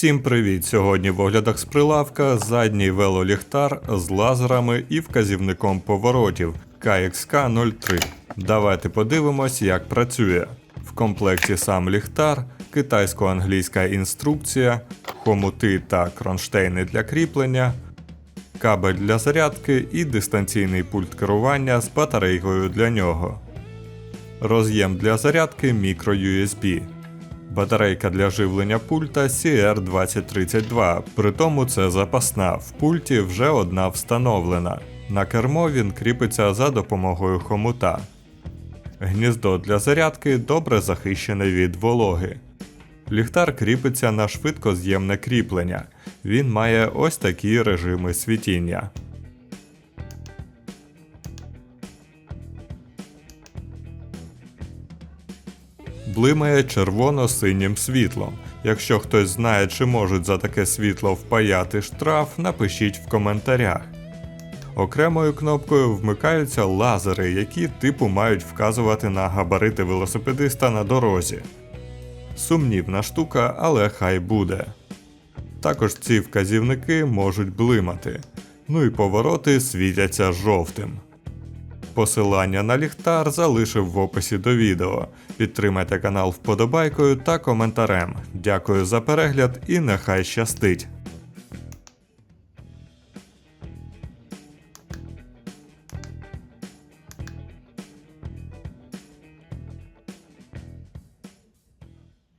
Всім привіт! Сьогодні в оглядах з прилавка задній велоліхтар з лазерами і вказівником поворотів KXK 03. Давайте подивимось, як працює. В комплекті сам ліхтар, китайсько-англійська інструкція, хомути та кронштейни для кріплення, кабель для зарядки і дистанційний пульт керування з батарейкою для нього. Роз'єм для зарядки microUSB. Батарейка для живлення пульта CR2032, при тому це запасна, в пульті вже одна встановлена. На кермо він кріпиться за допомогою хомута. Гніздо для зарядки добре захищене від вологи. Ліхтар кріпиться на швидкоз'ємне кріплення. Він має ось такі режими світіння. Блимає червоно-синім світлом. Якщо хтось знає, чи можуть за таке світло впаяти штраф, напишіть в коментарях. Окремою кнопкою вмикаються лазери, які типу мають вказувати на габарити велосипедиста на дорозі. Сумнівна штука, але хай буде. Також ці вказівники можуть блимати. Ну і повороти світяться жовтим. Посилання на ліхтар залишив в описі до відео. Підтримайте канал вподобайкою та коментарем. Дякую за перегляд і нехай щастить!